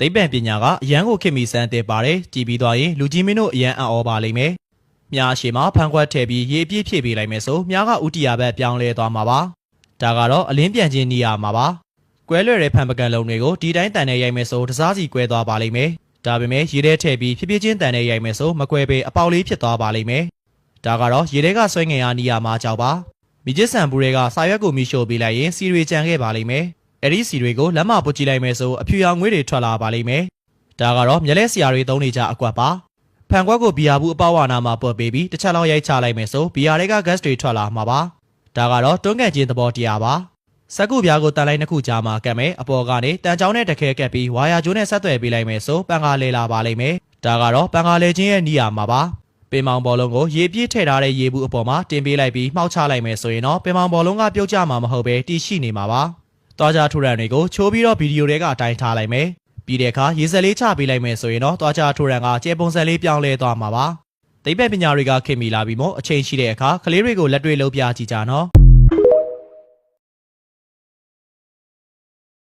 သိပ္ပံပညာကအရန်ကိုခင်မီစမ်းသစ်ပါတယ်ကြည်ပြီးသွားရင်လူကြီးမင်းတို့အရန်အံ့ဩပါလိမ့်မယ်မြားအရှိမှာဖန်ခွက်ထည့်ပြီးရေအပြည့်ဖြည့်ပေးလိုက်မယ်ဆိုမြားကဥတီယာဘက်ပြောင်းလဲသွားမှာပါဒါကတော့အလင်းပြန်ခြင်းနေရမှာပါကွဲလွယ်တဲ့ဖန်ပကံလုံးတွေကိုဒီတိုင်းတန်နဲ့ရိုက်မယ်ဆိုတစားစီကွဲသွားပါလိမ့်မယ်ဒါပေမဲ့ရေထဲထည့်ပြီးဖြည်းဖြည်းချင်းတန်နဲ့ရိုက်မယ်ဆိုမကွဲပေအပေါက်လေးဖြစ်သွားပါလိမ့်မယ်ဒါကတော့ရေထဲကဆွဲငင်အားနေရမှာကြောက်ပါမိကျစ်ဆန်ဘူးတွေကစာရွက်ကိုမိရှို့ပေးလိုက်ရင်စီတွေကြံခဲ့ပါလိမ့်မယ် အဲ့ဒီစီတွေကိုလက်မပုတ်ကြည့်လိုက်မယ်ဆိုအဖြူရောင်ငွေတွေထွက်လာပါလိမ့်မယ်ဒါကတော့မျက်လက်ဆရာတွေသုံးနေကြအကွက်ပါဖန်ကွက်ကိုဘီယာဘူးအပေါဝါနာမှာပုတ်ပေးပြီးတစ်ချက်လောက်ရိုက်ချလိုက်မယ်ဆိုဘီယာတွေက gas တွေထွက်လာမှာပါဒါကတော့တွန်းကန်ခြင်းသဘောတရားပါစက်ကူပြားကိုတန်လိုက်နှစ်ခုကြားမှာကတ်မယ်အပေါ်ကနေတန်ချောင်းနဲ့တခဲကပ်ပြီးဝါယာကျိုးနဲ့ဆက်သွယ်ပေးလိုက်မယ်ဆိုပန်ကားလဲလာပါလိမ့်မယ်ဒါကတော့ပန်ကားလဲခြင်းရဲ့နေရာမှာပါပင်မောင်ဘောလုံးကိုရေပြည့်ထည့်ထားတဲ့ရေဘူးအပေါ်မှာတင်ပေးလိုက်ပြီးမှောက်ချလိုက်မယ်ဆိုရင်တော့ပင်မောင်ဘောလုံးကပြုတ်ကျမှာမဟုတ်ပဲတီရှိနေမှာပါ သွားကြထူရန်တွေကိုချိုးပြီးတော့ဗီဒီယိုတွေကအတိုင်းထားလိုက်မယ်ပြီးတဲ့အခါရေစက်လေးချပေးလိုက်မယ်ဆိုရင်တော့သွားကြထူရန်ကကျေပုံစံလေးပြောင်းလဲသွားမှာပါသိပ္ပံပညာတွေကခင်မီလာပြီးမို့အချိန်ရှိတဲ့အခါကလေးတွေကိုလက်တွေ့လုပ်ပြကြည့်ကြနော်